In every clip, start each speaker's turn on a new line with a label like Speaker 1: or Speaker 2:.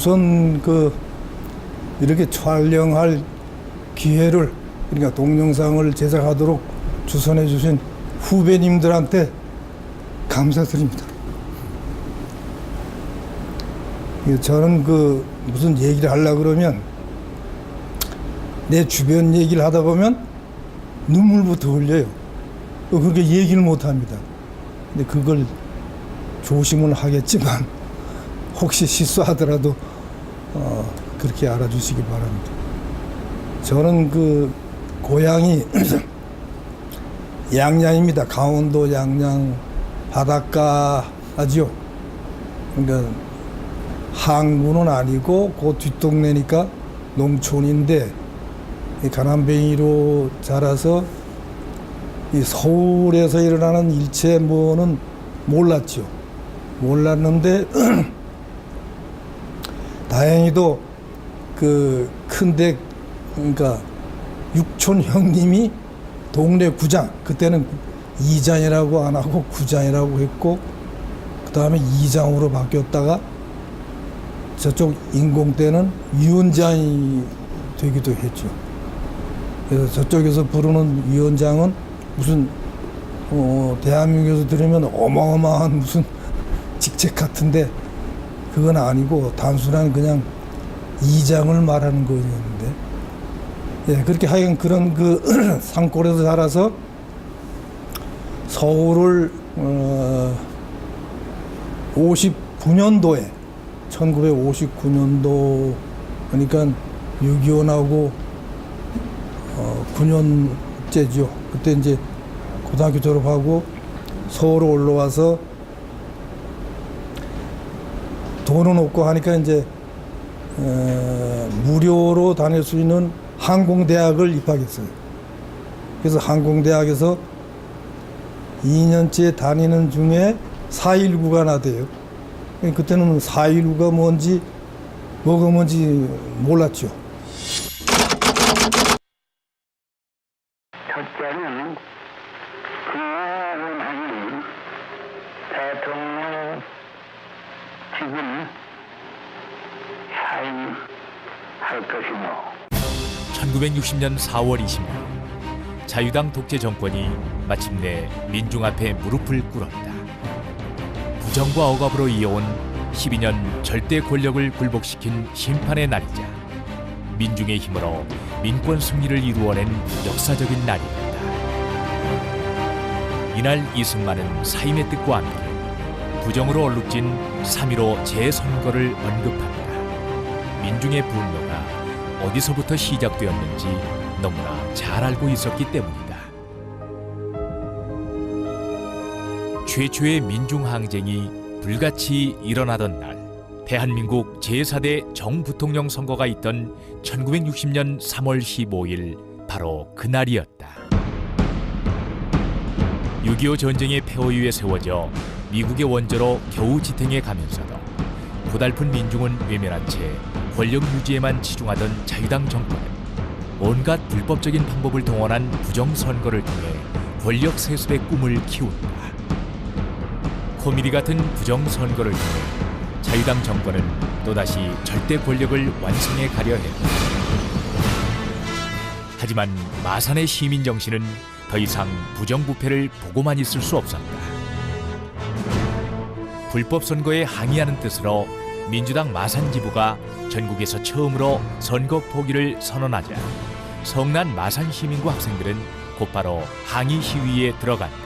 Speaker 1: 에, 우선 그 이렇게 촬영할 기회를 그러니까 동영상을 제작하도록 주선해 주신 후배님들한테 감사드립니다. 예, 저는 그 무슨 얘기를 하려 그러면 내 주변 얘기를 하다 보면 눈물부터 흘려요. 또 그렇게 얘기를 못 합니다. 근데 그걸 조심은 하겠지만 혹시 실수하더라도 어, 그렇게 알아주시기 바랍니다. 저는 그 고향이 양양입니다. 강원도 양양 바닷가죠. 그러니까 항구는 아니고 그 뒷동네니까 농촌인데 이 가난뱅이로 자라서 이 서울에서 일어나는 일체 뭐는 몰랐죠. 몰랐는데 다행히도 그 큰데 그러니까 육촌 형님이 동네 구장 그때는 이장이라고 안 하고 구장이라고 했고 그 다음에 이장으로 바뀌었다가 저쪽 인공 때는 위원장이 되기도 했죠. 그래서 저쪽에서 부르는 위원장은 무슨 어, 대한민국에서 들으면 어마어마한 무슨 직책 같은데 그건 아니고 단순한 그냥 이장을 말하는 거였는데 예, 그렇게 하여간 그런 그 산골에서 자라서 서울을 어, 59년도에 1959년도 그러니까 6.25 나고 어, 9년째죠. 그때 이제 고등학교 졸업하고 서울 올라와서 돈은 없고 하니까 이제 에, 무료로 다닐 수 있는 항공대학을 입학했어요. 그래서 항공대학에서 2년째 다니는 중에 419가 나대요. 그때는 419가 뭔지 뭐가 뭔지 몰랐죠.
Speaker 2: 첫째는 구원하는 대통령 지금 사임할 것이며
Speaker 3: 1960년 4월 20일 자유당 독재 정권이 마침내 민중 앞에 무릎을 꿇었다. 부정과 억압으로 이어온 12년 절대 권력을 굴복시킨 심판의 날이자 민중의 힘으로 민권 승리를 이루어낸 역사적인 날이었다. 이날 이승만은 사임의 뜻과 함께 부정으로 얼룩진 3.15 재선거를 언급합니다. 민중의 분노가 어디서부터 시작되었는지 너무나 잘 알고 있었기 때문이다. 최초의 민중 항쟁이 불같이 일어나던 날, 대한민국 제4대 정부통령 선거가 있던 1960년 3월 15일 바로 그날이었다. 6.25 전쟁의 폐허 위에 세워져 미국의 원조로 겨우 지탱해 가면서도 고달픈 민중은 외면한 채 권력 유지에만 치중하던 자유당 정권은 온갖 불법적인 방법을 동원한 부정선거를 통해 권력 세습의 꿈을 키운다. 코미디 같은 부정선거를 통해 자유당 정권은 또다시 절대 권력을 완성해 가려 했다. 하지만 마산의 시민 정신은 더 이상 부정부패를 보고만 있을 수 없었다. 불법 선거에 항의하는 뜻으로 민주당 마산 지부가 전국에서 처음으로 선거 포기를 선언하자 성난 마산 시민과 학생들은 곧바로 항의 시위에 들어간다.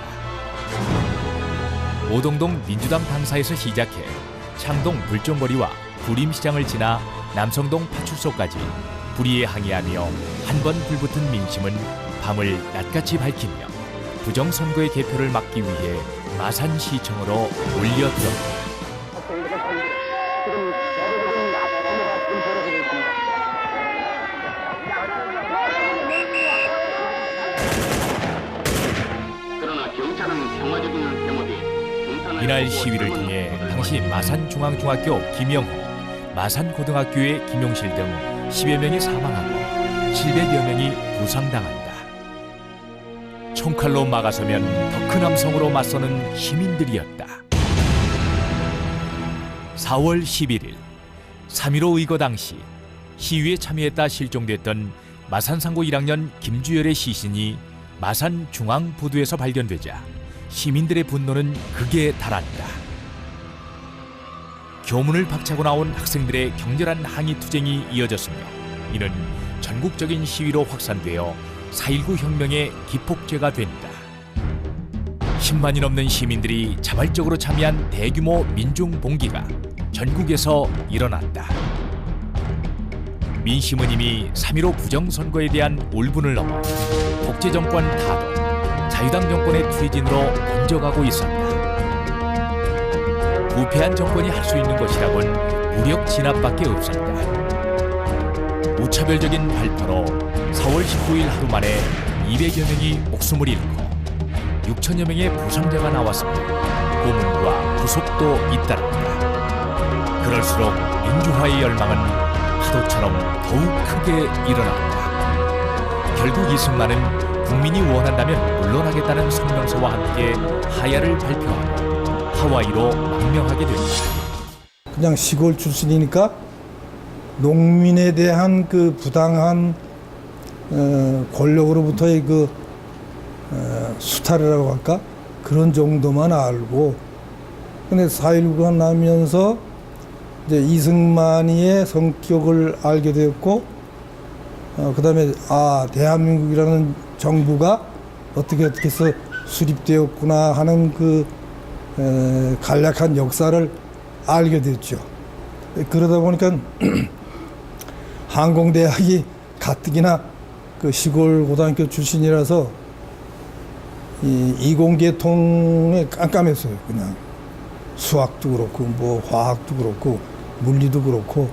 Speaker 3: 오동동 민주당 당사에서 시작해 창동 불종거리와 구림시장을 지나 남성동 파출소까지 불의에 항의하며 한 번 불붙은 민심은 밤을 낮같이 밝히며 부정선거의 개표를 막기 위해 마산시청으로 몰려들었다. 이날 시위를 통해 당시 마산중앙중학교 김영호, 마산고등학교의 김용실 등 10여 명이 사망하고 700여 명이 부상당한다. 총칼로 막아서면 더 큰 함성으로 맞서는 시민들이었다. 4월 11일 3.15 의거 당시 시위에 참여했다 실종됐던 마산상고 1학년 김주열의 시신이 마산 중앙부두에서 발견되자 시민들의 분노는 극에 달한다. 교문을 박차고 나온 학생들의 격렬한 항의 투쟁이 이어졌으며 이는 전국적인 시위로 확산되어 4.19 혁명의 기폭제가 된다. 10만이 넘는 시민들이 자발적으로 참여한 대규모 민중 봉기가 전국에서 일어났다. 민심은 이미 3.15 부정선거에 대한 울분을 넘어 독재정권 타도, 자유당 정권의 퇴진으로 번져가고 있었다. 부패한 정권이 할 수 있는 것이라곤 무력 진압밖에 없었다. 무차별적인 발표로 4월 19일 하루 만에 200여 명이 목숨을 잃고 6천여 명의 부상자가 나왔으며 고문과 구속도 잇따랐다. 그럴수록 민주화의 열망은 파도처럼 더욱 크게 일어났다. 결국 이승만은 국민이 원한다면 물러나겠다는 성명서와 함께 하야를 발표하고 하와이로 망명하게 된다.
Speaker 1: 그냥 시골 출신이니까 농민에 대한 그 부당한 어, 권력으로부터의 그 어, 수탈이라고 할까 그런 정도만 알고 근데 4.19가 나면서 이제 이승만이의 성격을 알게 되었고 어, 그다음에 아 대한민국이라는 정부가 어떻게 어떻게 해서 수립되었구나 하는 그 에, 간략한 역사를 알게 됐죠. 그러다 보니까 항공대학이 가뜩이나 그 시골 고등학교 출신이라서 이 이공계통에 깜깜했어요. 그냥 수학도 그렇고 뭐 화학도 그렇고 물리도 그렇고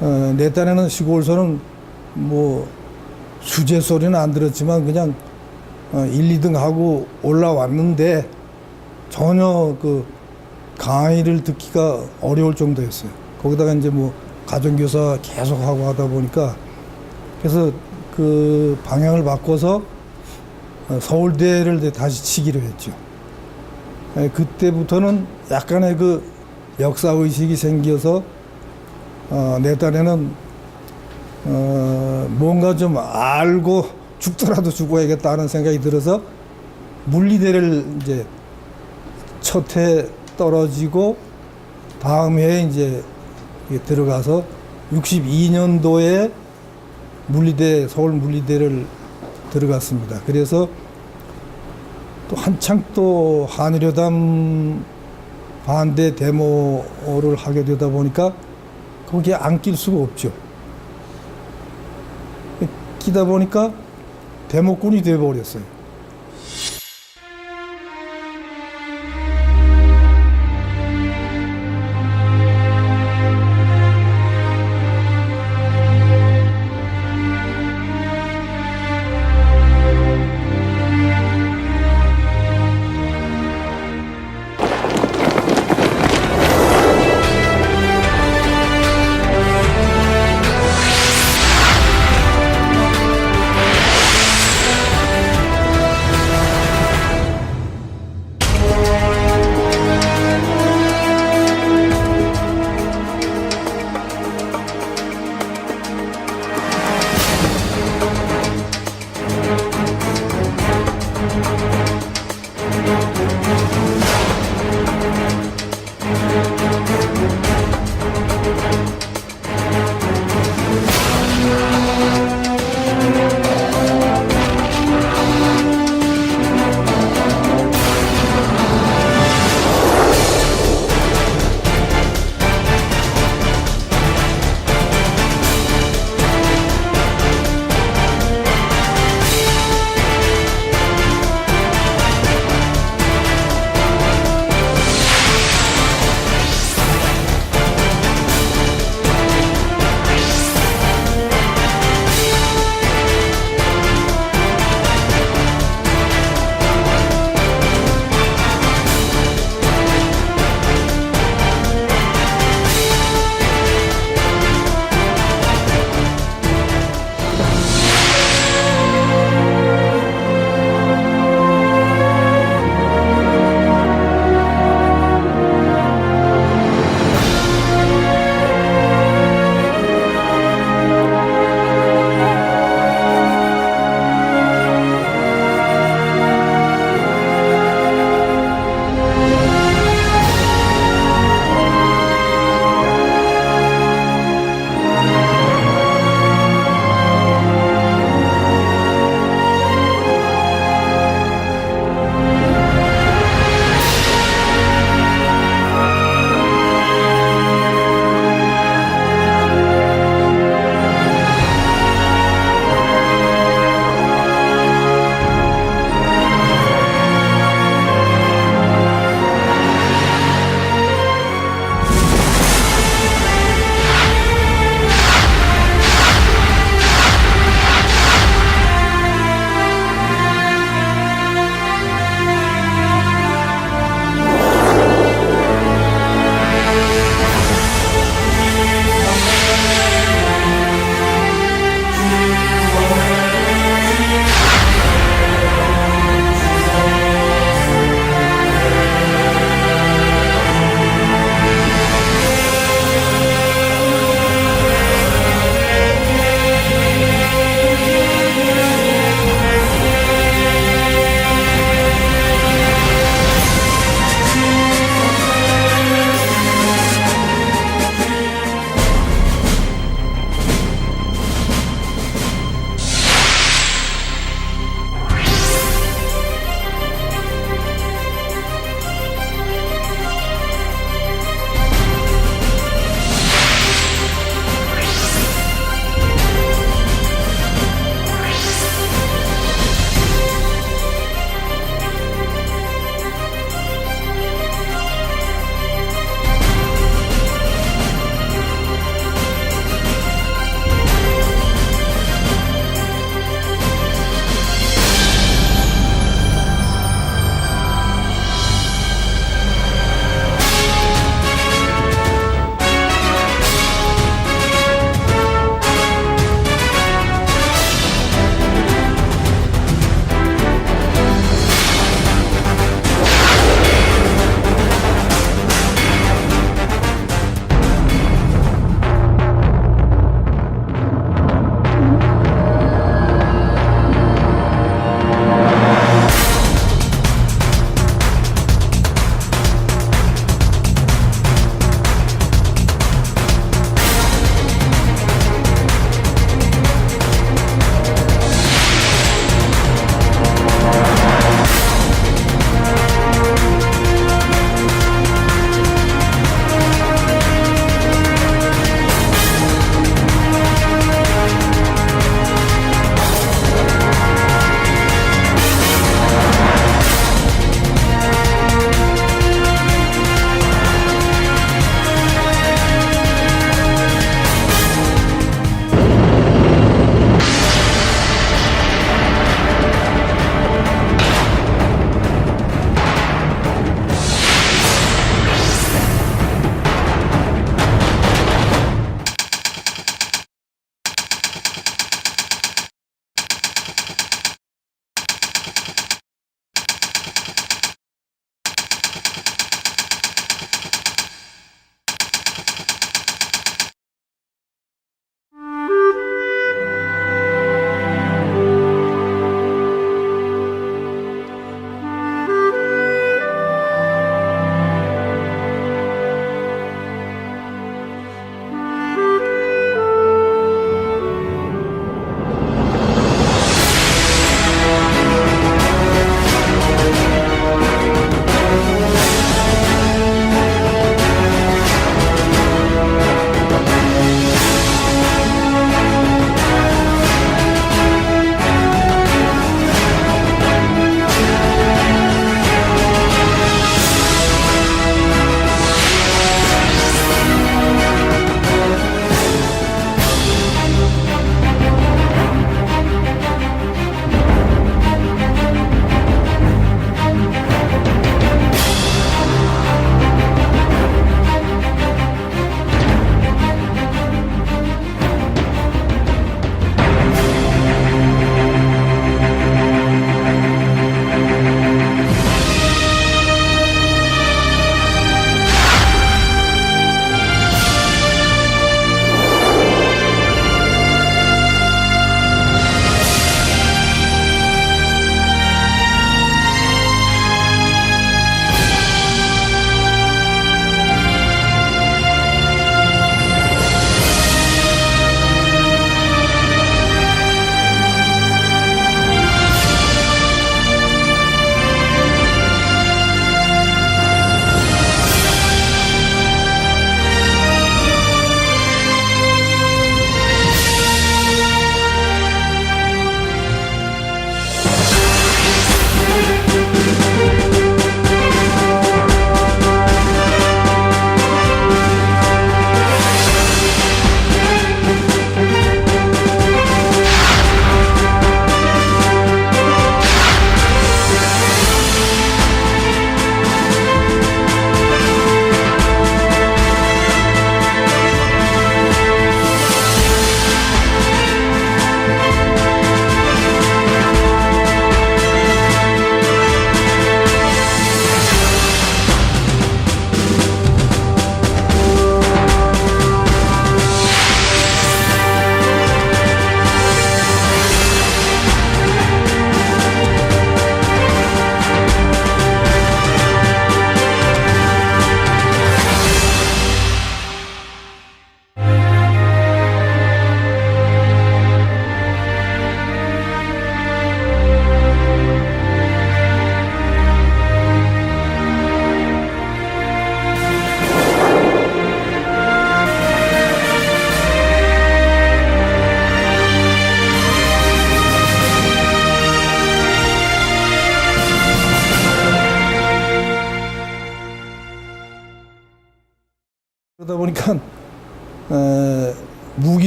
Speaker 1: 어, 내 딴에는 시골서는 뭐 수제 소리는 안 들었지만 그냥 어, 1, 2등 하고 올라왔는데 전혀 그 강의를 듣기가 어려울 정도였어요. 거기다가 이제 뭐 가정교사 계속 하고 하다 보니까 그래서 그 방향을 바꿔서 어, 서울대를 다시 치기로 했죠. 에, 그때부터는 약간의 그 역사 의식이 생겨서 어, 내 딴에는 어, 뭔가 좀 알고 죽더라도 죽어야겠다는 생각이 들어서 물리대를 이제 첫 해 떨어지고 다음 해에 이제 들어가서 62년도에 물리대 서울 물리대를 들어갔습니다. 그래서 또 한창 또 한일여담 반대 데모를 하게 되다 보니까 거기에 안 낄 수가 없죠. 끼다 보니까 데모꾼이 되어버렸어요.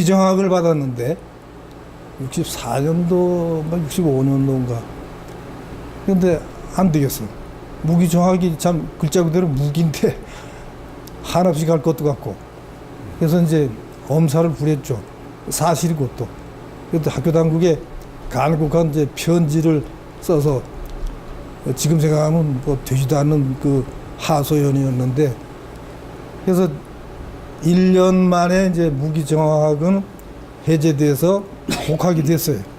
Speaker 1: 무기정학을 받았는데 64년도, 뭐 65년도인가. 근데 안 되겠어. 무기정학이 참 글자 그대로 무기인데 한없이 갈 것도 같고. 그래서 이제 엄사를 부렸죠. 사실이 그것도. 그때 학교 당국에 간곡한 이제 편지를 써서 지금 생각하면 뭐 되지도 않는 그 하소연이었는데 그래서 1년 만에 이제 무기정학은 해제돼서 복학이 됐어요.